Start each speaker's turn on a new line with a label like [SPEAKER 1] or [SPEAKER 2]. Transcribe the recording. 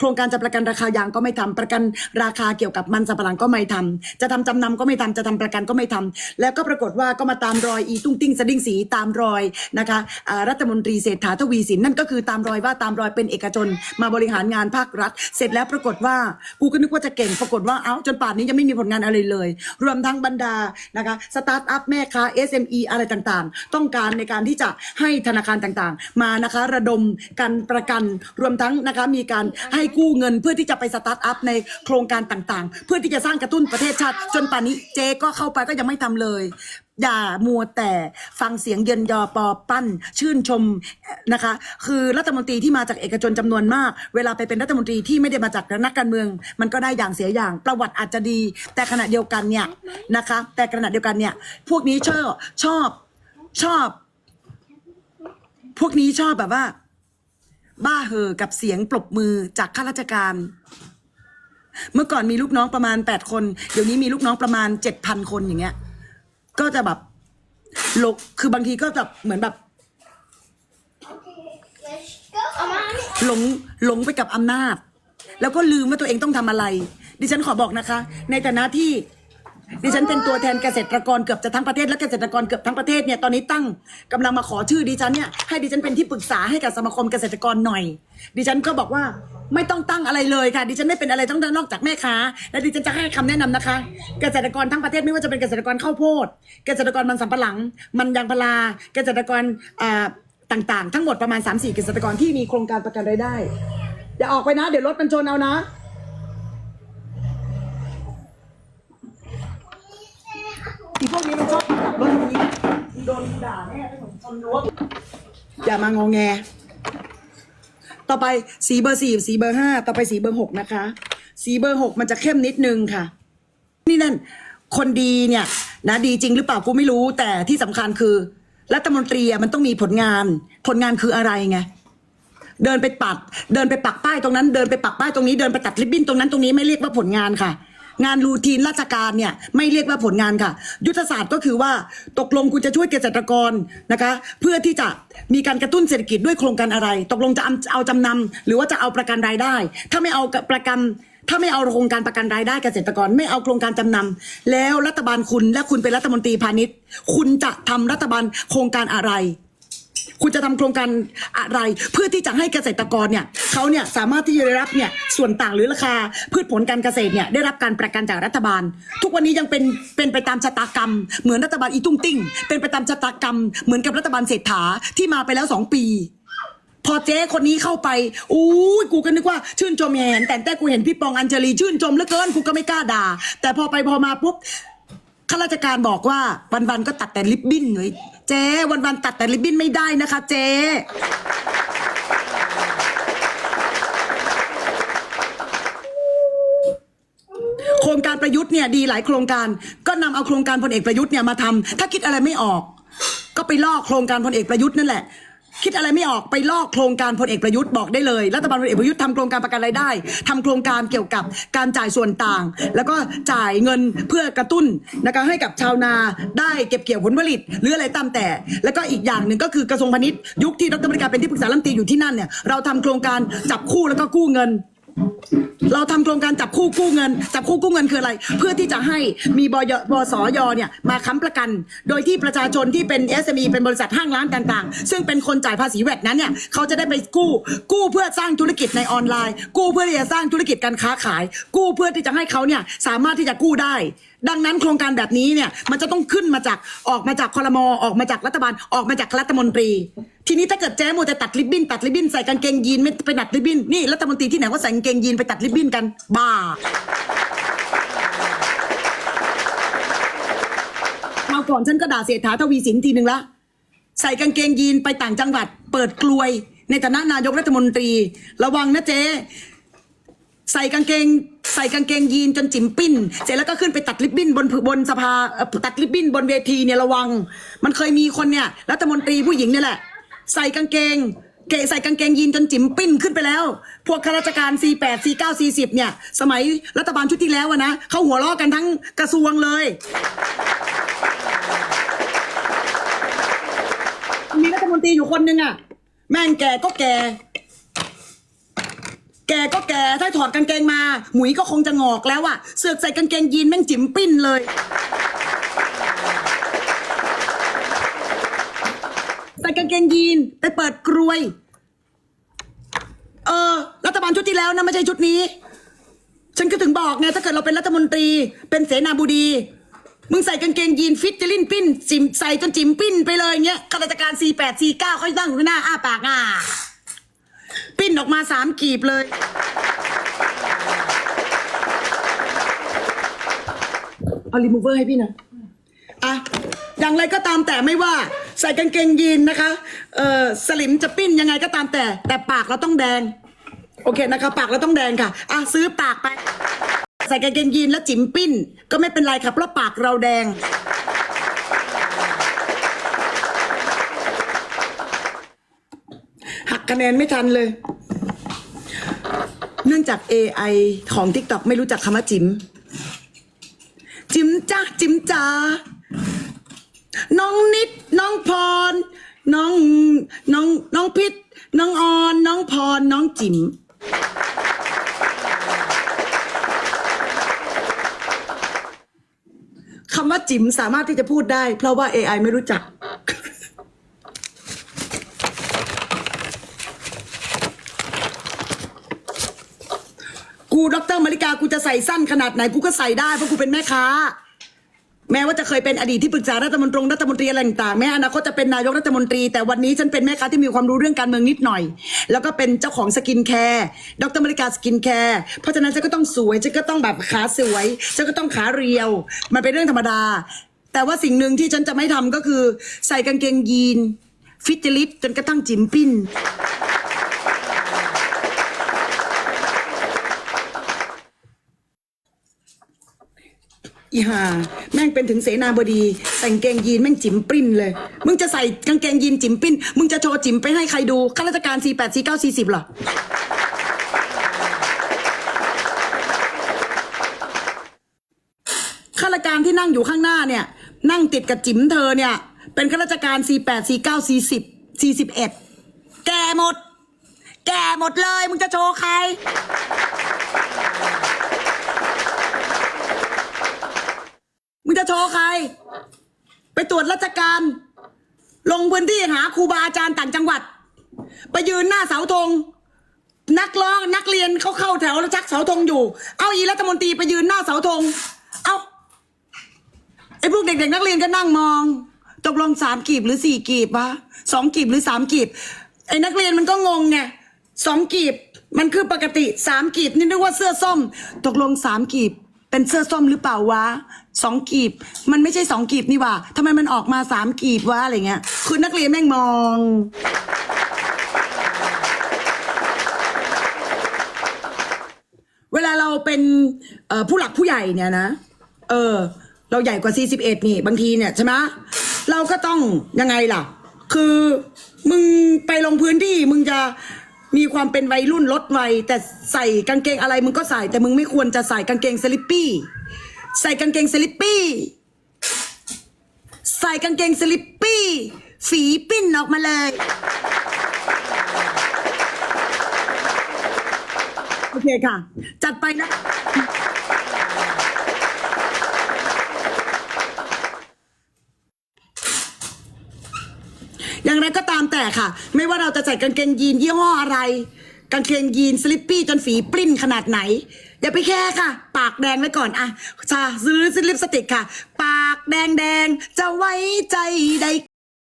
[SPEAKER 1] โครงการจะประกันราคายางก็ไม่ทำประกันราคาเกี่ยวกับมันสำปะหลังก็ไม่ทำจะทำจำนำก็ไม่ทำจะทำประกันก็ไม่ทำแล้วก็ปรากฏว่าก็มาตามรอยอีตุ้งติ้งสดิ้งสีตามรอยนะคะรัฐมนตรีเศรษฐาทวีสินนั่นก็คือตามรอยว่าตามรอยเป็นเอกชน มาบริหารงานภาครัฐ เสร็จแล้วปรากฏว่ากูก็นึกว่าจะเก่งปรากฏว่าเอ้าจนป่านนี้ยังไม่มีผลงานอะไรเลย รวมทั้งบรรดานะคะสตาร์ทอัพแม่ค้า SME อะไรต่างๆ ต้องการในการที่จะให้ธนาคารต่างๆ มานะคะระดมการประกันรวมทั้งนะคะมีการให้กู้เงิน เพื่อที่จะไปสตาร์ทอัพในโครงการต่างๆ เพื่อที่จะสร้างกระตุ้นประเทศชาติ จนป่านนี้เจ๊ก็เข้าไปก็ยังไม่ทำเลย อย่ามัวแต่ฟังเสียงเยินยอปอปั้น ชื่นชมนะคะ คือรัฐมนตรีที่มาจากเอกชนจำนวนมาก เวลาไปเป็นรัฐมนตรีที่ไม่ได้มาจากนักการเมือง มันก็ได้อย่างเสียอย่างประวัติอาจจะดี แต่ขณะเดียวกันเนี่ยนะคะ แต่ขณะเดียวกันเนี่ยพวกนี้ชอบชอบชอบ พวกนี้ชอบแบบว่า บ้าเหอกับเสียงปรบมือจากข้าราชการ เมื่อก่อนมีลูกน้องประมาณแปดคน เดี๋ยวนี้มีลูกน้องประมาณเจ็ดพันคนอย่างเงี้ย ก็จะแบบลกคือบางทีก็จะเหมือนแบบ หลงหลงไปกับอำนาจ แล้วก็ลืมว่าตัวเองต้องทำอะไร ดิฉันขอบอกนะคะ ในฐานะที่ ดิฉันเป็นตัวแทนเกษตรกรเกือบจะทั้งประเทศและเกษตรกรเกือบทั้งประเทศเนี่ยตอนนี้ตั้งกำลังมาขอชื่อดิฉันเนี่ยให้ดิฉันเป็นที่ปรึกษาให้กับสมาคมเกษตรกรหน่อย ดิฉันก็บอกว่าไม่ต้องตั้งอะไรเลยค่ะ ดิฉันไม่เป็นอะไรต้องนอกจากแม่ค้าและดิฉันจะให้คำแนะนำนะคะ เกษตรกรทั้งประเทศไม่ว่าจะเป็นเกษตรกรข้าวโพด เกษตรกรมันสำปะหลัง มันยางพาราเกษตรกรอ่าต่างๆ ทั้งหมดประมาณ 3-4 เกษตรกรที่มีโครงการประกันรายได้อย่าออกไปนะ เดี๋ยวรถมันชนเอานะ อีพวกนี้มันชอบขับรถอย่างนี้โดนด่าแน่ถ้าผมชนรั้วอย่ามางอแง ต่อไปสีเบอร์สี่สีเบอร์ห้าต่อไปสีเบอร์หกนะคะ สีเบอร์หกมันจะเข้มนิดนึงค่ะ นี่นั่น คนดีเนี่ย นะดีจริงหรือเปล่ากูไม่รู้ แต่ที่สำคัญคือรัฐมนตรีมันต้องมีผลงาน ผลงานคืออะไรไงเดินไปปัด เดินไปปักป้ายตรงนั้น เดินไปปักป้ายตรงนี้ เดินไปตัดริบบิ้นตรงนั้นตรงนี้ไม่เรียกว่าผลงานค่ะ งานรูทีนราชการเนี่ยไม่เรียกว่าผลงานค่ะ ยุทธศาสตร์ก็คือว่าตกลงคุณจะช่วยเกษตรกรนะคะ เพื่อที่จะมีการกระตุ้นเศรษฐกิจด้วยโครงการอะไร ตกลงจะเอาจำนำหรือว่าจะเอาประกันรายได้ ถ้าไม่เอาประกันถ้าไม่เอาโครงการประกันรายได้เกษตรกร ไม่เอาโครงการจำนำแล้วรัฐบาลคุณและคุณเป็นรัฐมนตรีพาณิชย์ คุณจะทำรัฐบาลโครงการอะไร คุณจะทำโครงการอะไร เพื่อที่จะให้เกษตรกรเนี่ยเขาเนี่ยสามารถที่จะได้รับเนี่ยส่วนต่างหรือราคาพืชผลการเกษตรเนี่ยได้รับการประกันจากรัฐบาล ทุกวันนี้ยังเป็นเป็นไปตามชะตากรรม เหมือนรัฐบาลอีตุ้งติ้ง เป็นไปตามชะตากรรม เหมือนกับรัฐบาลเศรษฐาที่มาไปแล้วสองปีพอเจ๊คนนี้เข้าไป อู้ยกูก็นึกว่าชื่นชมแหนแต่แต่กูเห็นพี่ปองอัญเชลีชื่นชมเหลือเกิน กูก็ไม่กล้าด่า แต่พอไปพอมาปุ๊บ ข้าราชการบอกว่าวันๆก็ตัดแต่ริบบิ้นเลย เจ๊วันๆตัดแต่ริบบิ้นไม่ได้นะคะ เจ๊โครงการประยุทธ์เนี่ยดีหลายโครงการ ก็นำเอาโครงการพลเอกประยุทธ์เนี่ยมาทำถ้าคิดอะไรไม่ออก ก็ไปลอกโครงการพลเอกประยุทธ์นั่นแหละ คิดอะไรไม่ออกไปลอกโครงการพลเอกประยุทธ์บอกได้เลยรัฐบาลพลเอกประยุทธ์ทำโครงการประกันรายได้ทำโครงการเกี่ยวกับการจ่ายส่วนต่าง แล้วก็จ่ายเงินเพื่อกระตุ้นนะคะให้กับชาวนาได้เก็บเกี่ยวผลผลิต หรืออะไรตามแต่ แล้วก็อีกอย่างหนึ่งก็คือกระทรวงพาณิชย์ยุคที่ดรบริการเป็นที่ปรึกษารัฐมนตรีอยู่ที่นั่นเนี่ยเราทำโครงการจับคู่แล้วก็กู้เงิน เราทำโครงการจับคู่กู้เงิน จับคู่กู้เงินคืออะไร เพื่อที่จะให้มีบยบสยเนี่ยมาค้ำประกัน โดยที่ประชาชนที่เป็น SME เป็นบริษัทห้างร้านต่างๆ ซึ่งเป็นคนจ่ายภาษีแวดนั้นเนี่ยเขาจะได้ไปกู้ กู้เพื่อสร้างธุรกิจในออนไลน์ กู้เพื่อที่จะสร้างธุรกิจการค้าขาย กู้เพื่อที่จะให้เขาเนี่ยสามารถที่จะกู้ได้ ดังนั้นโครงการแบบนี้เนี่ยมันจะต้องขึ้นมาจากออกมาจากคอรมอออกมาจากรัฐบาลออกมาจากรัฐมนตรี ทีนี้ถ้าเกิดแจ้มัวแต่ตัดริบบิ้นตัดริบบิ้นใส่กางเกงยีนไม่ไปตัดริบบิ้นนี่รัฐมนตรีที่ไหนว่าใส่กางเกงยีนไปตัดริบบิ้นกัน บ้าคราก่อนฉันก็ด่าเศรษฐาทวีสินทีหนึ่งละใส่กางเกงยีนไปต่างจังหวัด เปิดกลวย ในฐานะนายกรัฐมนตรี ระวังนะเจ๊ใส่กางเกงใส่กางเกงยีนจนจิ๋มปิ้น เสร็จแล้วก็ขึ้นไปตัดริบบิ้นบนบนสภาตัดริบบิ้นบนเวทีเนี่ยระวัง มันเคยมีคนเนี่ยรัฐมนตรีผู้หญิงเนี่ยแหละ ใส่กางเกง เกใส่กางเกงยีนจนจิ๋มปิ้นขึ้นไปแล้ว พวกข้าราชการ C8 C9 C10 เนี่ย สมัยรัฐบาลชุดที่แล้วอะนะเขาหัวเราะกันทั้งกระทรวงเลยมีรัฐมนตรีอยู่คนหนึ่งอะแม่งแก่ก็แก่ แกก็แกถ้าถอดกางเกงมา หมุยก็คงจะงอกแล้วอะเสือกใส่กางเกงยีนแม่งจิ๋มปิ้นเลย ใส่กางเกงยีนไปเปิดกรวย เออ รัฐบาลชุดที่แล้วนะไม่ใช่ชุดนี้ ฉันก็ถึงบอกไงถ้าเกิดเราเป็นรัฐมนตรี เป็นเสนาบดี มึงใส่กางเกงยีนฟิตจะลิ้นปิ้น จิมใส่จนจิมปิ้นไปเลยเงี้ยข้าราชการ 48 49เขาตั้งอยู่ข้างหน้าอ้าปากอะปิ้นออกมาสามกีบเลยเอารีมูเวอร์ให้พี่นะ อะ อย่างไรก็ตามแต่ไม่ว่า ใส่กางเกงยีนนะคะ เอ่อสลิมจะปิ้นยังไงก็ตามแต่ แต่ปากเราต้องแดง โอเคนะคะ ปากเราต้องแดงค่ะอะซื้อปากไป ใส่กางเกงยีนแล้วจิ๋มปิ้น ก็ไม่เป็นไรครับเพราะปากเราแดง หักคะแนนไม่ทันเลย เนื่องจาก AI ของ TikTok ไม่รู้จักคำว่าจิ๋มจิ๋มจ้าจิ๋มจ้า น้องนิด น้องพร น้องน้องน้องพิษน้องออน น้องพร น้องจิ๋มคำว่าจิ๋มสามารถที่จะพูดได้ เพราะว่า AI ไม่รู้จัก กูดรมาริกา กูจะใส่สั้นขนาดไหน กูก็ใส่ได้ เพราะกูเป็นแม่ค้า แม้ว่าจะเคยเป็นอดีตที่ปรึกษารัฐมนตรีรัฐมนตรีอะไรต่างแม้อนาคตจะเป็นนายกรัฐมนตรี แต่วันนี้ฉันเป็นแม่ค้าที่มีความรู้เรื่องการเมืองนิดหน่อย แล้วก็เป็นเจ้าของสกินแคร์ดรมาริกาสกินแคร์เพราะฉะนั้นฉันก็ต้องสวยฉันก็ต้องแบบขาสวยฉันก็ต้องขาเรียว มันเป็นเรื่องธรรมดา แต่ว่าสิ่งหนึ่งที่ฉันจะไม่ทำก็คือ ใส่กางเกงยีน ฟิตเจลิตจนกระทั่งจิ๋มปิ้น อีห่าแม่งเป็นถึงเสนาบดีแต่งเกงยีนแม่งจิ๋มปริ้นเลย มึงจะใส่กางเกงยีนจิ๋มปริ้น มึงจะโชว์จิ๋มไปให้ใครดูข้าราชการ 4 8 4 9 40เหรอข้าราชการที่นั่งอยู่ข้างหน้าเนี่ย นั่งติดกับจิ๋มเธอเนี่ย เป็นข้าราชการ 4 8 4 9 40 41 แก่หมด แก่หมดเลย มึงจะโชว์ใคร มึง จะโชว์ใคร ไปตรวจราชการ ลงพื้นที่หาครูบาอาจารย์ต่างจังหวัด ไปยืนหน้าเสาธง นักร้องนักเรียนเขาเข้าแถวแล้วชักเสาธงอยู่ เอาอีรัฐมนตรีไปยืนหน้าเสาธง เอาไอ้พวกเด็กๆนักเรียนก็นั่งมอง ตกลงสามกีบหรือสี่กีบวะสองกีบหรือสามกีบ ไอ้นักเรียนมันก็งงไงสองกีบมันคือปกติสามกีบนี่นึกว่าเสื้อส้ม ตกลงสามกีบ เป็นเสื้อส้มหรือเปล่าวะสองกีบ มันไม่ใช่สองกีบนี่ว่าทำไมมันออกมาสามกีบวะอะไรเงี้ย คือนักเรียนแม่งมอง เวลาเราเป็นผู้หลักผู้ใหญ่เนี่ยนะ เออ เราใหญ่กว่า 41 นี่ บางทีเนี่ยใช่ไหมเราก็ต้องยังไงล่ะ คือมึงไปลงพื้นที่มึงจะ มีความเป็นวัยรุ่นลดวัยแต่ใส่กางเกงอะไรมึงก็ใส่ แต่มึงไม่ควรจะใส่กางเกงสลิปปี้ ใส่กางเกงสลิปปี้ ใส่กางเกงสลิปปี้ ฝีปิ้นออกมาเลย โอเคค่ะ จัดไปนะ อย่างไรก็ตามแต่ค่ะ ไม่ว่าเราจะใส่กางเกงยีนยี่ห้ออะไร กางเกงยีนสลิปปี้จนฝีปริ้นขนาดไหน อย่าไปแค่ค่ะ ปากแดงไว้ก่อนอะชาซื้อสลิปสติกค่ะ ปากแดงแดงจะไว้ใจได้